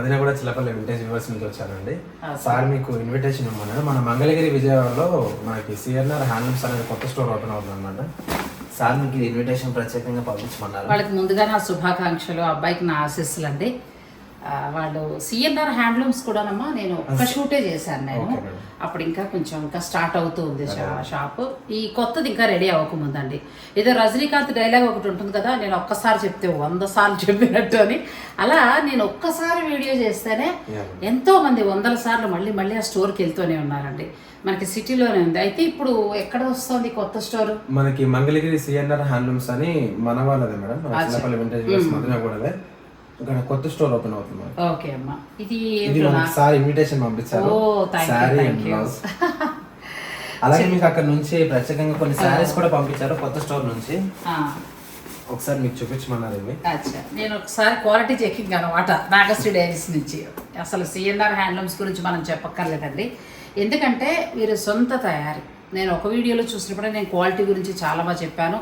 మదిన కూడా Chillapalli vintage universe నుంచి వచ్చానండి. సార్. మీకు ఇన్విటేషన్ ఇవ్వమన్నాడు మన మంగళగిరి విజయవాడలో మనకి సిఎన్ఆర్ హ్యాండ్లూమ్స్ అనేది కొత్త స్టోర్ ఓపెన్ అవుతుంది అనమాట సార్ మీకు ఇన్విటేషన్ ప్రత్యేకంగా పంపించమన్నారు? వాళ్ళకి ముందుగా నా శుభాకాంక్షలు అబ్బాయికి నా ఆశీస్సులు అండి వాళ్ళు సిఎన్ఆర్ హ్యాండ్లూమ్స్ కూడానమ్మా నేను ఒక్క షూటే చేశాను నేను. అప్పుడు ఇంకా కొంచెం ఇంకా స్టార్ట్ అవుతూ ఉంది షాప్. ఈ కొత్తది ఇంకా రెడీ అవ్వకముందండి. ఏదో రజనీకాంత్ డైలాగ్ ఒకటి ఉంటుంది కదా నేను ఒక్కసారి చెప్తే వంద సార్లు చెప్పినట్టు అని. అలా నేను ఒక్కసారి వీడియో చేస్తేనే. ఎంతో మంది వందల సార్లు మళ్ళీ మళ్ళీ ఆ స్టోర్కి వెళ్తూనే ఉన్నారండి. మనకి సిటీలోనే ఉంది. అయితే ఇప్పుడు ఎక్కడ వస్తుంది కొత్త స్టోర్? మనకి మంగళగిరి సిఎన్ఆర్ హ్యాండ్లూమ్స్ అని మన వాళ్ళదే మేడం. ఇక్కడ కొత్త స్టోర్ ఓపెన్ అవుతుంది. ఓకే అమ్మా. ఇది ఇది సార్ ఇన్విటేషన్ పంపించారు అండ్ you. బ్లౌజ్ అలాగే మీకు అక్కడ నుంచి ప్రత్యేకంగా కొన్ని శారీస్ కూడా పంపించారు కొత్త స్టోర్ నుంచి. ఒకసారి మీకు చూపించమన్నారు ఇవి. అచ్చా. నేను ఒకసారి క్వాలిటీ చెకింగ్ అనమాట నాగశ్రీ డైరీస్ నుంచి. అసలు సిఎన్ఆర్ హ్యాండ్లూమ్స్ గురించి మనం చెప్పక్కర్లేదండి. ఎందుకంటే వీరు సొంత తయారీ. నేను ఒక వీడియోలో చూసినప్పుడే నేను క్వాలిటీ గురించి చాలా బాగా చెప్పాను.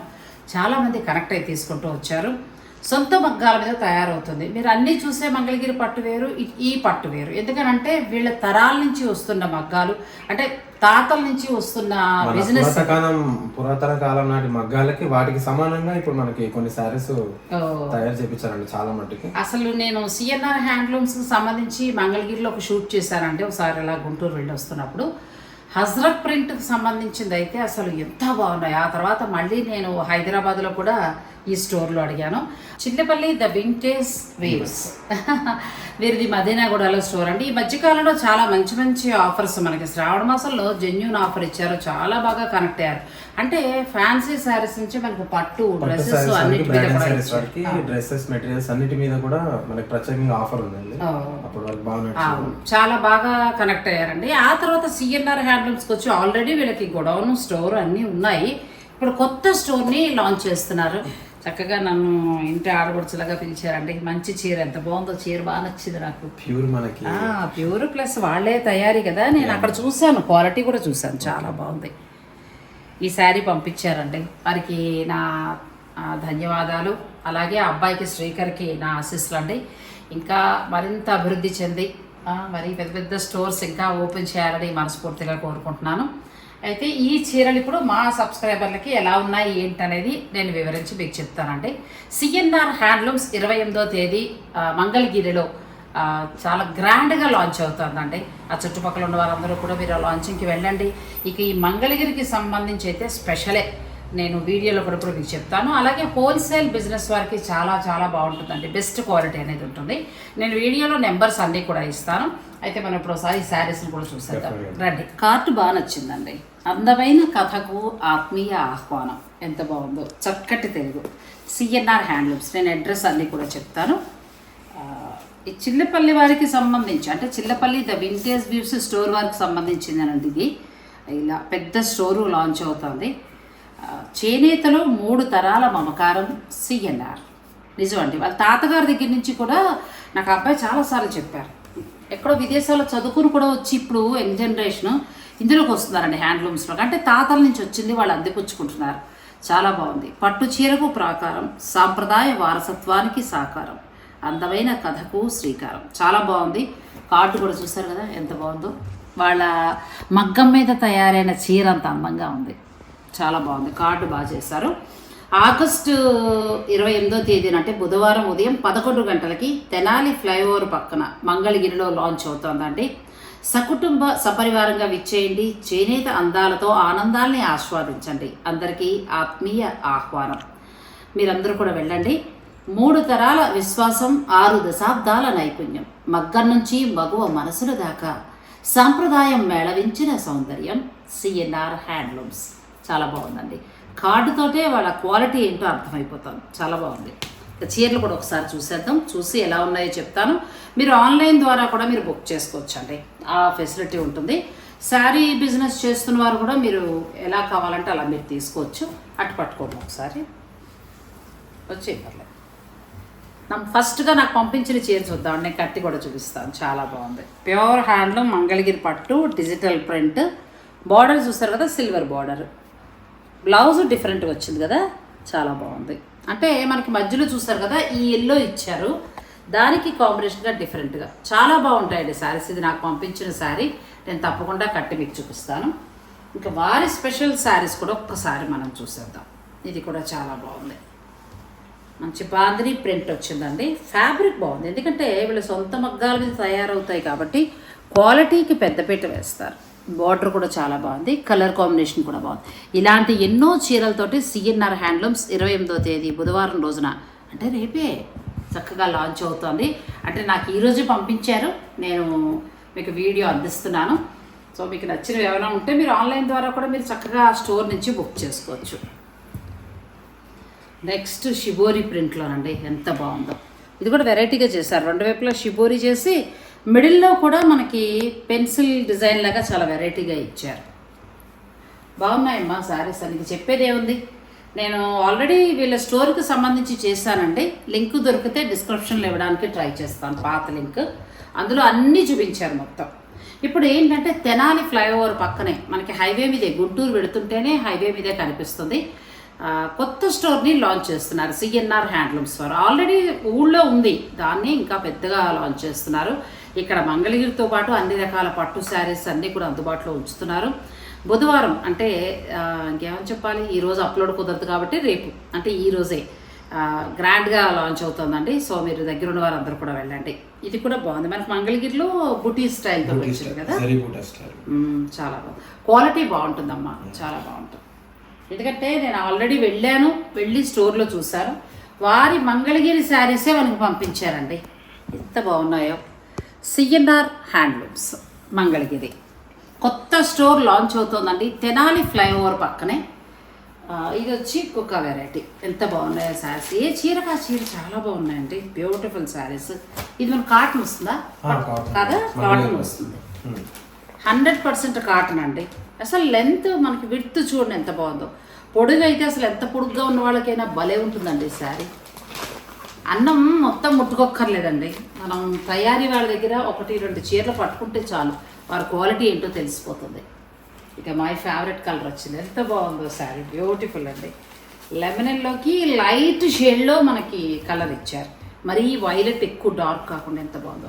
చాలామంది కనెక్ట్ అయి తీసుకుంటూ వచ్చారు. సొంత మగ్గాల మీద తయారవుతుంది. మీరు అన్నీ చూసే మంగళగిరి పట్టు వేరు ఈ- పట్టు వేరు. ఎందుకనంటే వీళ్ళ తరాల నుంచి వస్తున్న మగ్గాలు అంటే తాతల నుంచి వస్తున్న బిజినెస్ పురాతన కాలం నాటి మగ్గాలకి వాటికి సమానంగా ఇప్పుడు మనకి కొన్ని శారీస్ తయారు చేపించారండి చాలా మట్టుకి. అసలు నేను సిఎన్ఆర్ హ్యాండ్లూమ్స్కి సంబంధించి మంగళగిరిలో ఒక షూట్ చేశానండి ఒకసారి ఇలా గుంటూరు వెళ్ళి వస్తున్నప్పుడు. హజ్రత్ ప్రింట్కి సంబంధించింది అయితే అసలు ఎంత బాగున్నాయి. ఆ తర్వాత మళ్ళీ నేను హైదరాబాద్లో కూడా ఈ స్టోర్లో అడిగాను. Chillapalli the vintage weaves. వీరిది మదీనాగూడలో స్టోర్ అండి. ఈ మధ్యకాలంలో చాలా మంచి మంచి ఆఫర్స్ మనకి శ్రావణ మాసంలో జెన్యున్ ఆఫర్ ఇచ్చారు. చాలా బాగా కనెక్ట్ అయ్యారు. అంటే ఫ్యాన్సీ శారీస్ నుంచి మనకు పట్టు డ్రెస్సెస్ అన్నిటి మీద డ్రెస్సెస్ మెటీరియల్స్ అన్నిటి మీద కూడా మనకి ప్రత్యేకంగా ఆఫర్ ఉందండి. చాలా బాగా కనెక్ట్ అయ్యారండి. ఆ తర్వాత సిఎన్ఆర్ హ్యాండ్లూమ్స్కి వచ్చి ఆల్రెడీ వీళ్ళకి గొడౌన్ స్టోర్ అన్నీ ఉన్నాయి. ఇప్పుడు కొత్త స్టోర్ని లాంచ్ చేస్తున్నారు. చక్కగా నన్ను ఇంటి ఆడపడుచులాగా పిలిచారండి. మంచి చీర ఎంత బాగుందో చీర బాగా నచ్చింది నాకు. ప్యూర్ మనకి. ప్యూర్ ప్లస్ వాళ్ళే తయారీ కదా నేను అక్కడ చూశాను. క్వాలిటీ కూడా చూశాను. చాలా బాగుంది. ఈ శారీ పంపించారండి. వారికి నా ధన్యవాదాలు. అలాగే అబ్బాయికి శ్రీకర్కి నా ఆశీస్సులు అండి. ఇంకా మరింత అభివృద్ధి చెంది మరి పెద్ద పెద్ద స్టోర్స్ ఇంకా ఓపెన్ చేయాలని మనస్ఫూర్తిగా కోరుకుంటున్నాను. అయితే ఈ చీరలు ఇప్పుడు మా సబ్స్క్రైబర్లకి ఎలా ఉన్నాయి ఏంటనేది నేను వివరించి మీకు చెప్తానండి. సిఎన్ఆర్ హ్యాండ్లూమ్స్ ఇరవై ఎనిమిదో తేదీ మంగళగిరిలో చాలా గ్రాండ్గా లాంచ్ అవుతుందండి. ఆ చుట్టుపక్కల ఉన్న వారందరూ కూడా మీరు లాంచింగ్కి వెళ్ళండి. ఇక ఈ మంగళగిరికి సంబంధించి అయితే స్పెషలే నేను వీడియోలో కూడా కూడా మీకు చెప్తాను. అలాగే హోల్సేల్ బిజినెస్ వారికి చాలా చాలా బాగుంటుందండి. బెస్ట్ క్వాలిటీ అనేది ఉంటుంది. నేను వీడియోలో నెంబర్స్ అన్నీ కూడా ఇస్తాను. అయితే మనం ఇప్పుడు ఒకసారి శారీస్ని కూడా చూసేద్దాం. రండి. కార్టు బాగా నచ్చిందండి. అందమైన కథకు ఆత్మీయ ఆహ్వానం. ఎంత బాగుందో. చక్కటి తెలుగు. సిఎన్ఆర్ హ్యాండ్లూమ్స్ నేను అడ్రస్ అన్నీ కూడా చెప్తాను. ఈ చిల్లపల్లి వారికి సంబంధించి అంటే Chillapalli the vintage views store వారికి సంబంధించిందనండి ఇది. ఇలా పెద్ద స్టోరు లాంచ్ అవుతుంది. చేనేతలో మూడు తరాల మమకారం సిఎన్ఆర్. నిజం అండి వాళ్ళ తాతగారి దగ్గర నుంచి కూడా నాకు అబ్బాయి చాలాసార్లు చెప్పారు. ఎక్కడో విదేశాల్లో చదువుకుని కూడా వచ్చి ఇప్పుడు యంగ్ జనరేషన్ ఇందులోకి వస్తున్నారండి హ్యాండ్లూమ్స్లో. అంటే తాతల నుంచి వచ్చింది వాళ్ళు అందిపుచ్చుకుంటున్నారు. చాలా బాగుంది. పట్టు చీరకు ప్రాకారం సాంప్రదాయ వారసత్వానికి సాకారం. అందమైన కథకు శ్రీకారం. చాలా బాగుంది. కార్డు కూడా చూసారు కదా ఎంత బాగుందో. వాళ్ళ మగ్గం మీద తయారైన చీర అంత అందంగా ఉంది. చాలా బాగుంది. కార్డు బాగా చేశారు. ఆగస్టు ఇరవై ఎనిమిదో తేదీన అంటే బుధవారం ఉదయం పదకొండు గంటలకి తెనాలి ఫ్లైఓవర్ పక్కన మంగళగిరిలో లాంచ్ అవుతోందండి. సకుటుంబ సపరివారంగా విచ్చేయండి. చేనేత అందాలతో ఆనందాల్ని ఆస్వాదించండి. అందరికీ ఆత్మీయ ఆహ్వానం. మీరందరూ కూడా వెళ్ళండి. మూడు తరాల విశ్వాసం ఆరు దశాబ్దాల నైపుణ్యం. మగ్గం నుంచి మగువ మనసుల దాకా. సాంప్రదాయం మేళవించిన సౌందర్యం. CNR handlooms. చాలా బాగుందండి. కార్డుతోటే వాళ్ళ క్వాలిటీ ఏంటో అర్థమైపోతాను. చాలా బాగుంది. చీరలు కూడా ఒకసారి చూసేద్దాం. చూసి ఎలా ఉన్నాయో చెప్తాను. మీరు ఆన్లైన్ ద్వారా కూడా మీరు బుక్ చేసుకోవచ్చండి. ఆ ఫెసిలిటీ ఉంటుంది. శారీ బిజినెస్ చేస్తున్న వారు కూడా మీరు ఎలా కావాలంటే అలా మీరు తీసుకోవచ్చు. అటు పట్టుకోండి ఒకసారి. వచ్చే పర్లేదు నాకు ఫస్ట్గా నాకు పంపించిన చీర చూద్దాం. నేను కట్టి కూడా చూపిస్తాను. చాలా బాగుంది. ప్యూర్ హ్యాండ్లూమ్ మంగళగిరి పట్టు డిజిటల్ ప్రింట్. బార్డర్ చూస్తారు కదా సిల్వర్ బార్డర్. బ్లౌజ్ డిఫరెంట్ వచ్చింది కదా? చాలా బాగుంది. అంటే మనకి మధ్యలో చూస్తారు కదా ఈ ఎల్లో ఇచ్చారు. దానికి కాంబినేషన్గా డిఫరెంట్గా చాలా బాగుంటాయండి శారీస్ ఇది నాకు పంపించిన శారీ నేను తప్పకుండా కట్టి మీకు చూపిస్తాను. ఇంకా వారి స్పెషల్ శారీస్ కూడా ఒక్కసారి మనం చూసేద్దాం. ఇది కూడా చాలా బాగుంది. మంచి బాందిని ప్రింట్ వచ్చిందండి. ఫ్యాబ్రిక్ బాగుంది. ఎందుకంటే వీళ్ళ సొంత మగ్గాల మీద తయారవుతాయి కాబట్టి క్వాలిటీకి పెద్దపీట వేస్తారు. బార్డర్ కూడా చాలా బాగుంది. కలర్ కాంబినేషన్ కూడా బాగుంది. ఇలాంటి ఎన్నో చీరలతోటి సిఎన్ఆర్ హ్యాండ్లూమ్స్ ఇరవై ఎనిమిదో తేదీ బుధవారం రోజున అంటే రేపే చక్కగా లాంచ్ అవుతుంది. అంటే నాకు ఈరోజు పంపించారు. నేను మీకు వీడియో అందిస్తున్నాను. సో మీకు నచ్చినవి ఏమైనా ఉంటే మీరు ఆన్లైన్ ద్వారా కూడా మీరు చక్కగా స్టోర్ నుంచి బుక్ చేసుకోవచ్చు. నెక్స్ట్ షిబోరి ప్రింట్లోనండి ఎంత బాగుందో. ఇది కూడా వెరైటీగా చేశారు. రెండు వైపులా షిబోరి చేసి మిడిల్లో కూడా మనకి పెన్సిల్ డిజైన్ లాగా చాలా వెరైటీగా ఇచ్చారు. బాగున్నాయమ్మా శారీస్ అని చెప్పేది ఏముంది? నేను ఆల్రెడీ వీళ్ళ స్టోర్కి సంబంధించి చేశానండి. లింక్ దొరికితే డిస్క్రిప్షన్లో ఇవ్వడానికి ట్రై చేస్తాను పాత లింక్. అందులో అన్నీ చూపించారు మొత్తం. ఇప్పుడు ఏంటంటే తెనాలి ఫ్లైఓవర్ పక్కనే మనకి హైవే మీదే గుంటూరు పెడుతుంటేనే హైవే మీదే కనిపిస్తుంది. కొత్త స్టోర్ని లాంచ్ చేస్తున్నారు సిఎన్ఆర్ హ్యాండ్లూమ్స్ వారు. ఆల్రెడీ ఊళ్ళో ఉంది దాన్ని ఇంకా పెద్దగా లాంచ్ చేస్తున్నారు. ఇక్కడ మంగళగిరితో పాటు అన్ని రకాల పట్టు శారీస్ అన్నీ కూడా అందుబాటులో ఉంచుతున్నారు. బుధవారం అంటే ఇంకేమని చెప్పాలి? ఈ రోజు అప్లోడ్ కుదరదు కాబట్టి రేపు అంటే ఈ రోజే ఆ, గ్రాండ్గా లాంచ్ అవుతుందండి. సో మీరు దగ్గర ఉన్న వారందరూ కూడా వెళ్ళండి. ఇది కూడా బాగుంది. మనకి మంగళగిరిలో బుటీ స్టైల్తో వచ్చింది కదా? చాలా బాగుంది. క్వాలిటీ బాగుంటుందమ్మా చాలా బాగుంటుంది. ఎందుకంటే నేను ఆల్రెడీ వెళ్ళాను వెళ్ళి స్టోర్లో చూశాను. వారి మంగళగిరి శారీసే మనకు పంపించారండి. ఎంత బాగున్నాయో. CNR handlooms Mangalagiri. కొత్త స్టోర్ లాంచ్ అవుతోందండి. తెనాలి ఫ్లైఓవర్ పక్కనే. ఇది వచ్చి ఇంకొక వెరైటీ. ఎంత బాగున్నాయో శారీస్. ఏ చీరకు ఆ చీర చాలా బాగున్నాయండి. Beautiful sarees. ఇది మన కాటన్ వస్తుందా? కదా? కాటన్ వస్తుంది. హండ్రెడ్ పర్సెంట్ కాటన్ అండి. అసలు లెంత్ మనకి విడ్త్ చూడండి ఎంత బాగుందో. పొడుగు అయితే అసలు ఎంత పొడుగ్గా ఉన్న వాళ్ళకైనా భలే ఉంటుందండి ఈ శారీ. అన్నం మొత్తం ముట్టుకోక్కర్లేదండి. మనం తయారీ వాళ్ళ దగ్గర ఒకటి రెండు చీరలు పట్టుకుంటే చాలు. వారి క్వాలిటీ ఏంటో తెలిసిపోతుంది. ఇక మై ఫేవరెట్ కలర్ వచ్చింది. ఎంత బాగుందో శారీ. బ్యూటిఫుల్ అండి. లెమనెల్లోకి లైట్ షేడ్లో మనకి కలర్ ఇచ్చారు. మరీ వైలెట్ ఎక్కువ డార్క్ కాకుండా ఎంత బాగుందో.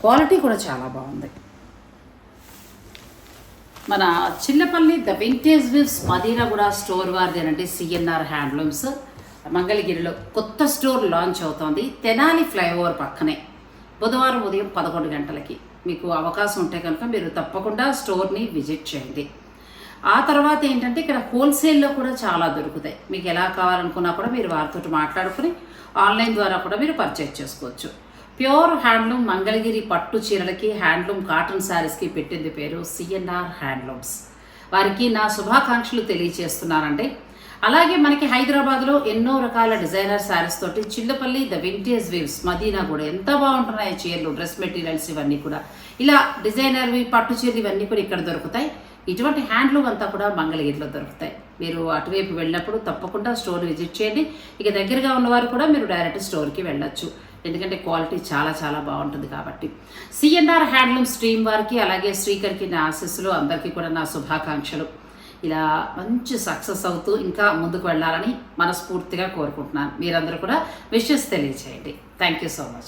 క్వాలిటీ కూడా చాలా బాగుంది. మన చిల్లపల్లి ద వింటేజ్ వివ్స్ కూడా స్టోర్ వారిదేనండి. సిఎన్ఆర్ హ్యాండ్లూమ్స్ మంగళగిరిలో కొత్త స్టోర్ లాంచ్ అవుతోంది. తెనాలి ఫ్లైఓవర్ పక్కనే. బుధవారం ఉదయం పదకొండు గంటలకి. మీకు అవకాశం ఉంటే కనుక మీరు తప్పకుండా స్టోర్ని విజిట్ చేయండి. ఆ తర్వాత ఏంటంటే ఇక్కడ హోల్సేల్లో కూడా చాలా దొరుకుతాయి. మీకు ఎలా కావాలనుకున్నా కూడా మీరు వారితో మాట్లాడుకుని ఆన్లైన్ ద్వారా కూడా మీరు పర్చేజ్ చేసుకోవచ్చు. ప్యూర్ హ్యాండ్లూమ్ మంగళగిరి పట్టు చీరలకి హ్యాండ్లూమ్ కాటన్ శారీస్కి పెట్టింది పేరు సిఎన్ఆర్ హ్యాండ్లూమ్స్. వారికి నా శుభాకాంక్షలు తెలియజేస్తున్నానండి అలాగే మనకి హైదరాబాద్లో ఎన్నో రకాల డిజైనర్ శారీస్ తోటి Chillapalli the vintage weaves Madina కూడా ఎంత బాగుంటున్నాయి చీరలు డ్రెస్ మెటీరియల్స్ ఇవన్నీ కూడా. ఇలా డిజైనర్వి పట్టు చీరలు ఇవన్నీ కూడా ఇక్కడ దొరుకుతాయి. ఇటువంటి హ్యాండ్లూమ్ అంతా కూడా మంగళగిరిలో దొరుకుతాయి. మీరు అటువైపు వెళ్ళినప్పుడు తప్పకుండా స్టోర్ విజిట్ చేయండి. ఇక దగ్గరగా ఉన్నవారు కూడా మీరు డైరెక్ట్ స్టోర్కి వెళ్ళొచ్చు. ఎందుకంటే క్వాలిటీ చాలా చాలా బాగుంటుంది కాబట్టి. సిఎన్ఆర్ హ్యాండ్లూమ్ స్ట్రీమ్ వారికి అలాగే శ్రీకర్కి నా ఆశీస్సులు అందరికీ కూడా నా శుభాకాంక్షలు. ఇలా మంచి సక్సెస్ అవుతూ ఇంకా ముందుకు వెళ్ళాలని మనస్ఫూర్తిగా కోరుకుంటున్నాను. మీరందరూ కూడా విషెస్ తెలియచేయండి. Thank you so much